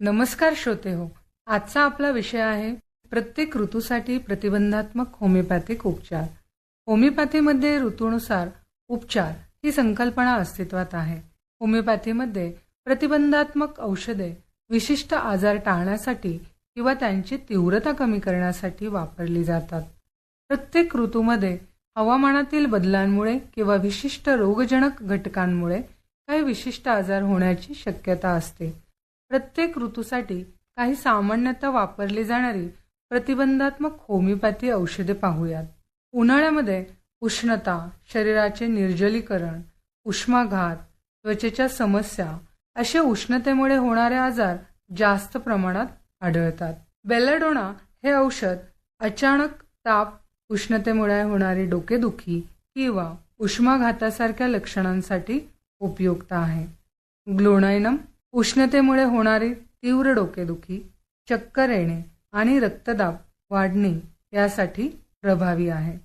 नमस्कार श्रोते हो आजचा आपला विषय आहे प्रत्येक ऋतूसाठी प्रतिबंधात्मक होमिओपॅथिक उपचार. होमिओपॅथीमध्ये ऋतूनुसार उपचार ही संकल्पना अस्तित्वात आहे. होमिओपॅथीमध्ये प्रतिबंधात्मक औषधे विशिष्ट आजार टाळण्यासाठी किंवा त्यांची तीव्रता कमी करण्यासाठी वापरली जातात. प्रत्येक ऋतूमध्ये हवामानातील बदलांमुळे किंवा विशिष्ट रोगजनक घटकांमुळे काही विशिष्ट आजार होण्याची शक्यता असते. प्रत्येक ऋतूसाठी काही सामान्यतः वापरली जाणारी प्रतिबंधात्मक होमिओपॅथी औषधे पाहूयात. उन्हाळ्यामध्ये उष्णता शरीराचे निर्जलीकरण उष्माघात त्वचेच्या समस्या असे उष्णतेमुळे होणारे आजार जास्त प्रमाणात आढळतात. बेलाडोना हे औषध अचानक ताप उष्णतेमुळे होणारी डोकेदुखी किंवा उष्माघातासारख्या लक्षणांसाठी उपयुक्त आहे. ग्लोनायनम उष्णतेमुळे होणारी तीव्र डोकेदुखी चक्कर येणे आणि रक्तदाब वाढणे यासाठी प्रभावी आहे.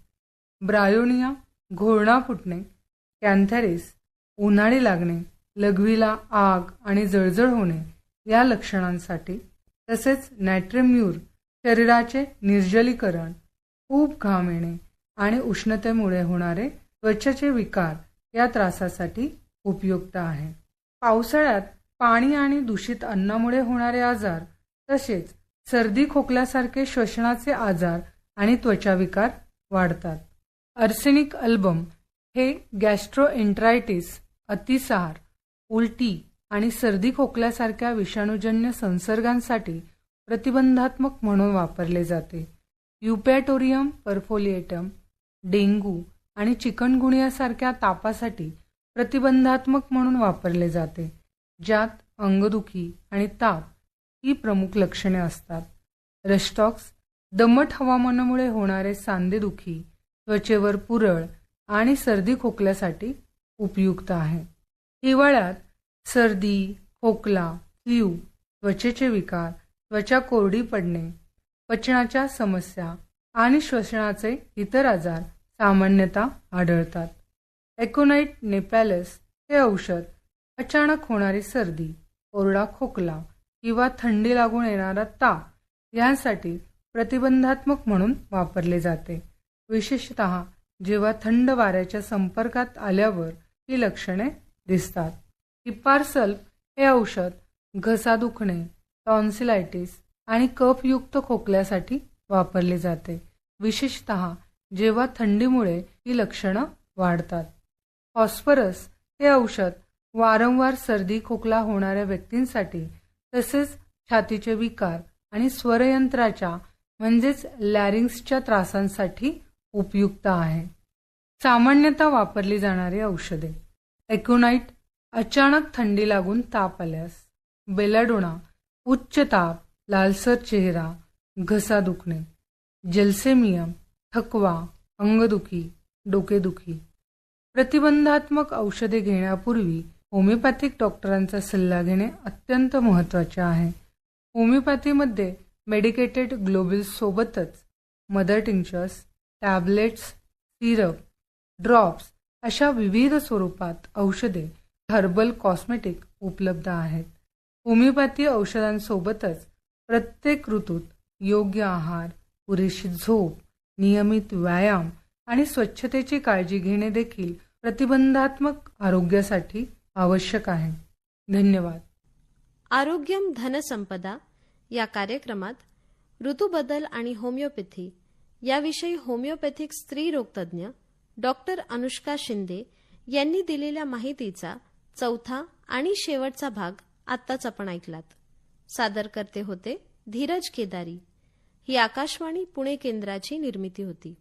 ब्रायोनिया घोळणा फुटणे कॅन्थॅरिस उन्हाळी लागणे लघवीला आग आणि जळजळ होणे या लक्षणांसाठी तसेच नॅट्रेम्यूर शरीराचे निर्जलीकरण खूप घाम येणे आणि उष्णतेमुळे होणारे त्वचेचे विकार या त्रासासाठी उपयुक्त आहे. पावसाळ्यात पाणी आणि दूषित अन्नामुळे होणारे आजार तसेच सर्दी खोकल्यासारखे श्वसनाचे आजार आणि त्वचाविकार वाढतात. अर्सेनिक अल्बम हे गॅस्ट्रोएन्ट्रायटिस अतिसार उलटी आणि सर्दी खोकल्यासारख्या विषाणूजन्य संसर्गांसाठी प्रतिबंधात्मक म्हणून वापरले जाते. युपॅटोरियम परफोलिएटम डेंगू आणि चिकनगुनियासारख्या तापासाठी प्रतिबंधात्मक म्हणून वापरले जाते. ज्यात अंगदुखी आणि ताप ही प्रमुख लक्षणे असतात. रस्टॉक्स दमट हवामानामुळे होणारे सांधेदुखी त्वचेवर पुरळ आणि सर्दी खोकल्यासाठी उपयुक्त आहे. हिवाळ्यात सर्दी खोकला फ्ल्यू त्वचेचे विकार त्वचा कोरडी पडणे पचनाच्या समस्या आणि श्वसनाचे इतर आजार सामान्यतः आढळतात. एकोनाइट नेपॅलस हे औषध अचानक होणारी सर्दी ओरडा खोकला किंवा थंडी लागून येणारा ताप यासाठी प्रतिबंधात्मक म्हणून वापरले जाते. विशेषत जेव्हा थंड वाऱ्याच्या संपर्कात आल्यावर ही लक्षणे दिसतात. हिपारसल्फ हे औषध घसा दुखणे टॉन्सिलायटिस आणि कफयुक्त खोकल्यासाठी वापरले जाते. विशेषत जेव्हा थंडीमुळे ही लक्षणं वाढतात. फॉस्फरस हे औषध वारंवार सर्दी खोकला होणाऱ्या व्यक्तींसाठी तसेच छातीचे विकार आणि स्वरयंत्राच्या म्हणजेच लॅरिंग्सच्या त्रासांसाठी उपयुक्त आहे. सामान्यतः वापरली जाणारी औषधे. एकोनाईट अचानक थंडी लागून ताप आल्यास बेलाडोणा उच्च ताप लालसर चेहरा घसा दुखणे जलसेमियम थकवा अंगदुखी डोकेदुखी. प्रतिबंधात्मक औषधे घेण्यापूर्वी होमिओपॅथिक डॉक्टरांचा सल्ला घेणे अत्यंत महत्त्वाचे आहे. होमिओपॅथीमध्ये medicated ग्लोबल्ससोबतच mother tinctures tablets syrup drops अशा विविध स्वरूपात औषधे हर्बल कॉस्मेटिक उपलब्ध आहेत. होमिओपॅथी औषधांसोबतच प्रत्येक ऋतूत योग्य आहार पुरेशी झोप नियमित व्यायाम आणि स्वच्छतेची काळजी घेणे देखील प्रतिबंधात्मक आरोग्यासाठी आवश्यक आहे. धन्यवाद. आरोग्यम धनसंपदा या कार्यक्रमात ऋतूबदल आणि होमिओपॅथी याविषयी होमिओपॅथिक स्त्री रोगतज्ञ डॉक्टर अनुष्का शिंदे यांनी दिलेल्या माहितीचा चौथा आणि शेवटचा भाग आत्ताच आपण ऐकलात. सादर करते होते धीरज केदारी. ही आकाशवाणी पुणे केंद्राची निर्मिती होती.